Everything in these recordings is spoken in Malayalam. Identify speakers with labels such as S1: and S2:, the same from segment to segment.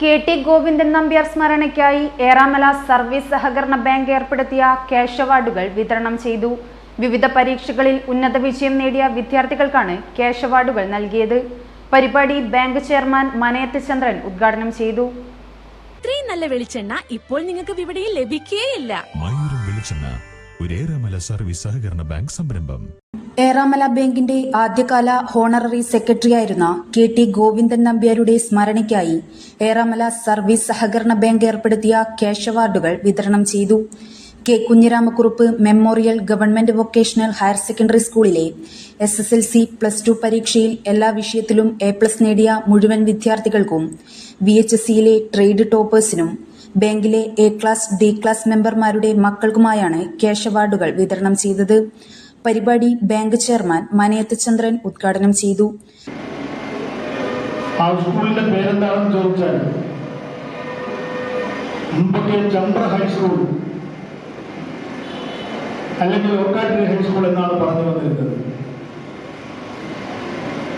S1: കെ ടി ഗോവിന്ദൻ നമ്പ്യാർ സ്മരണയ്ക്കായി ഏറാമല സർവീസ് സഹകരണ ബാങ്ക് ഏർപ്പെടുത്തിയ ക്യാഷ് അവാർഡുകൾ വിതരണം ചെയ്തു. വിവിധ പരീക്ഷകളിൽ ഉന്നത വിജയം നേടിയ വിദ്യാർത്ഥികൾക്കാണ് ക്യാഷ് അവാർഡുകൾ നൽകിയത്. പരിപാടി ബാങ്ക് ചെയർമാൻ മനയത്ത് ചന്ദ്രൻ ഉദ്ഘാടനം ചെയ്തു.
S2: ഇത്രയും നല്ല വെളിച്ചെണ്ണ ഇപ്പോൾ നിങ്ങൾക്ക് വിപണിയിൽ ലഭിക്കുകയില്ല
S3: മയൂരം വെളിച്ചെണ്ണ ഒരേറെമല സർവീസ് സഹകരണ ബാങ്ക് സംരംഭം.
S4: ഏറാമല ബാങ്കിന്റെ ആദ്യകാല ഹോണററി സെക്രട്ടറിയായിരുന്ന കെ ടി ഗോവിന്ദൻ നമ്പ്യാരുടെ സ്മരണയ്ക്കായി ഏറാമല സർവീസ് സഹകരണ ബാങ്ക് ഏർപ്പെടുത്തിയ ക്യാഷ് അവാർഡുകൾ വിതരണം ചെയ്തു. K Kunhiramakkurup memorial government vocational higher secondary സ്കൂളിലെ S S L C plus two പരീക്ഷയിൽ എല്ലാ വിഷയത്തിലും എ പ്ലസ് നേടിയ മുഴുവൻ വിദ്യാർത്ഥികൾക്കും വി എച്ച് സിയിലെ ട്രേഡ് ടോപ്പേഴ്സിനും ബാങ്കിലെ എ ക്ലാസ് ഡി ക്ലാസ് മെമ്പർമാരുടെ മക്കൾക്കുമായാണ് ക്യാഷ് അവാർഡുകൾ വിതരണം ചെയ്തത്. പരിപാടി ബാങ്ക് ചെയർമാൻ മനയത്ത് ചന്ദ്രൻ ഉദ്ഘാടനം ചെയ്തു.
S5: ആ സ്കൂളിന്റെ പേരെന്താണെന്ന് ചോദിച്ചാൽ മുമ്പൊക്കെ ചന്ദ്ര ഹൈസ്കൂൾ അല്ലെങ്കിൽ ഓക്കാട്ടിരി ഹൈസ്കൂൾ എന്നാണ് പറഞ്ഞു വന്നിരുന്നത്.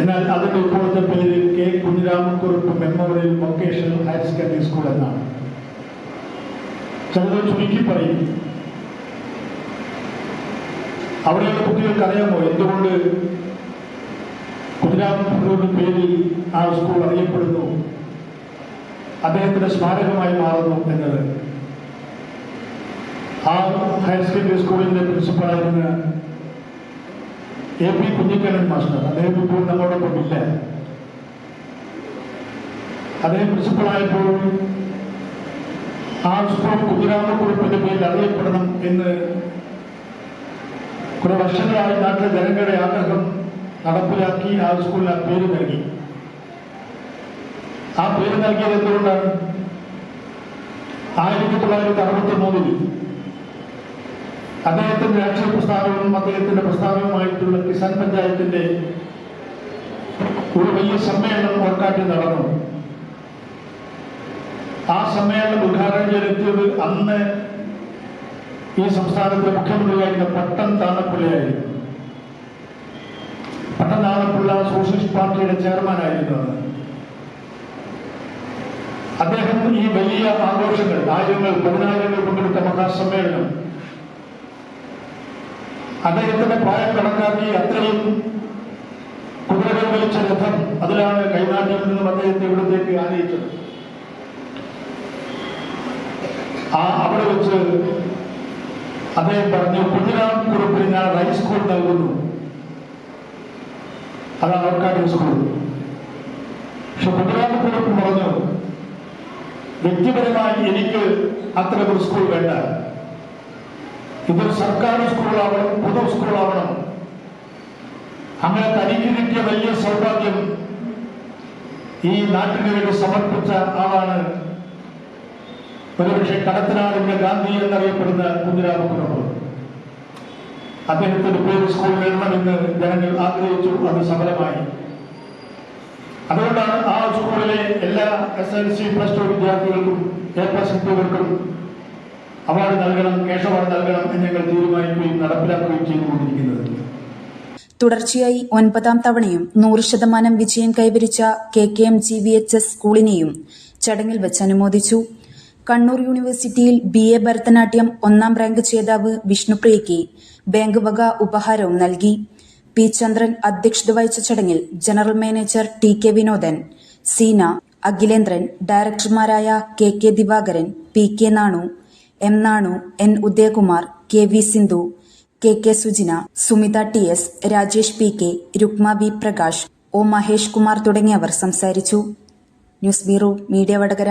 S5: എന്നാൽ അതിന്റെ ഇപ്പോഴത്തെ പേര് K Kunhiramakkurup memorial vocational higher secondary school എന്നാണ്. ചിലത് ചുരുക്കി പറയും. അവിടെയുള്ള കുട്ടികൾക്ക് അറിയാമോ എന്തുകൊണ്ട് കുഞ്ഞിരാമക്കുറുപ്പിന്റെ പേരിൽ ആ സ്കൂൾ അറിയപ്പെടുന്നു? അദ്ദേഹത്തിന്റെ സ്മാരകമായി മാറുന്നു എന്നത്. ആ ഹയർ സെക്കൻഡറി സ്കൂളിന്റെ പ്രിൻസിപ്പളായിരുന്ന എ പി കുഞ്ഞിക്കണ്ണൻ മാസ്റ്റർ അദ്ദേഹം ഇപ്പോൾ നമ്മളോടൊപ്പം ഇല്ല. അദ്ദേഹം പ്രിൻസിപ്പളായപ്പോൾ ആ സ്കൂൾ കുഞ്ഞിരാമക്കുറിപ്പിന്റെ പേരിൽ അറിയപ്പെടണം എന്ന് കുറെ വർഷങ്ങളായി നാട്ടിലെ ജനങ്ങളുടെ ആഗ്രഹം നടപ്പിലാക്കി ആ സ്കൂളിൽ ആ പേര് നൽകി. ആ പേര് നൽകിയത് എന്തുകൊണ്ടാണ്? ആയിരത്തി തൊള്ളായിരത്തി അറുപത്തി മൂന്നിൽ അദ്ദേഹത്തിന്റെ രാഷ്ട്രീയ പ്രസ്ഥാനവും അദ്ദേഹത്തിന്റെ പ്രസ്ഥാനവുമായിട്ടുള്ള കിസാൻ പഞ്ചായത്തിന്റെ ഒരു വലിയ സമ്മേളനം ഓർക്കാട്ടി നടന്നു. ആ സമ്മേളനം ഉദ്ഘാടനം ചെയ്തെത്തിയത് അന്ന് ഈ സംസ്ഥാനത്തെ മുഖ്യമന്ത്രിയായിരുന്ന പട്ടം താണപ്പിള്ളയായിരുന്നു പട്ടം താണപ്പിള്ള സോഷ്യലിസ്റ്റ് പാർട്ടിയുടെ ചെയർമാനായിരുന്നു അന്ന് അദ്ദേഹം ഈ വലിയ ആഘോഷങ്ങൾ ആയിരങ്ങൾ പതിനായിരങ്ങൾ പങ്കെടുത്ത മഹാസമ്മേളനം അദ്ദേഹത്തിന്റെ പ്രായം കണക്കാക്കി അത്രയും കുതിരകൾ വലിച്ച രഥം അതിലാണ് കൈനാട്ടിൽ നിന്നും അദ്ദേഹത്തെ ഇവിടത്തേക്ക് ആനയിച്ചത്. ആ അവിടെ വെച്ച് അദ്ദേഹം പറഞ്ഞു കുഞ്ഞിരാം കുറുപ്പിന് ഞാൻ ഹൈസ്കൂൾ നൽകുന്നു. അതാണ് ഓർക്കാട്ടി സ്കൂൾ പക്ഷെ കുഞ്ഞിരാം കുറുപ്പ് പറഞ്ഞു വ്യക്തിപരമായി എനിക്ക് അത്തരമൊരു സ്കൂൾ വേണ്ട. ഇതൊരു സർക്കാർ സ്കൂളാവണം പൊതു സ്കൂളാവണം അങ്ങനെ തനിക്ക് കിട്ടിയ വലിയ സൗഭാഗ്യം ഈ നാട്ടിന് വേണ്ടി സമർപ്പിച്ച ആളാണ് ഒരുപക്ഷെ കടത്തനാടിന്റെ ഗാന്ധി എന്നറിയപ്പെടുന്ന കുഞ്ഞിരാമക്കുറപ്പ് അദ്ദേഹത്തിന്റെ പേര് സ്കൂൾ വേണമെന്ന് ജനങ്ങൾ ആഗ്രഹിച്ചു അത് സഫലമായി. അതുകൊണ്ടാണ് ആ സ്കൂളിലെ എല്ലാ S L C plus two വിദ്യാർത്ഥികൾക്കും എ പ്ലസ് കുട്ടികൾക്കും അവാർഡ് നൽകണം കേഷ് അവാർഡ് നൽകണം എന്ന് ഞങ്ങൾ തീരുമാനിക്കുകയും നടപ്പിലാക്കുകയും ചെയ്തുകൊണ്ടിരിക്കുന്നത്.
S4: തുടർച്ചയായി ഒൻപതാം തവണയും നൂറ് ശതമാനം വിജയം കൈവരിച്ച K K M G V H S സ്കൂളിനെയും ചടങ്ങിൽ വെച്ച് അനുമോദിച്ചു. കണ്ണൂർ യൂണിവേഴ്സിറ്റിയിൽ ബി എ ഭരതനാട്യം ഒന്നാം റാങ്ക് ജേതാവ് വിഷ്ണുപ്രിയയ്ക്ക് ബാങ്ക് വക ഉപഹാരവും നൽകി. പി ചന്ദ്രൻ അധ്യക്ഷത വഹിച്ച ചടങ്ങിൽ general manager T K Vinodan Seena Akhilendran ഡയറക്ടർമാരായ K K Divakaran P K Nanu M Nanu N Udayakumar K V Sindhu K K Sujina Sumitha T S Rajesh P K Rukma V Prakash O Mahesh Kumar തുടങ്ങിയവർ സംസാരിച്ചു. News bureau media Vadakara.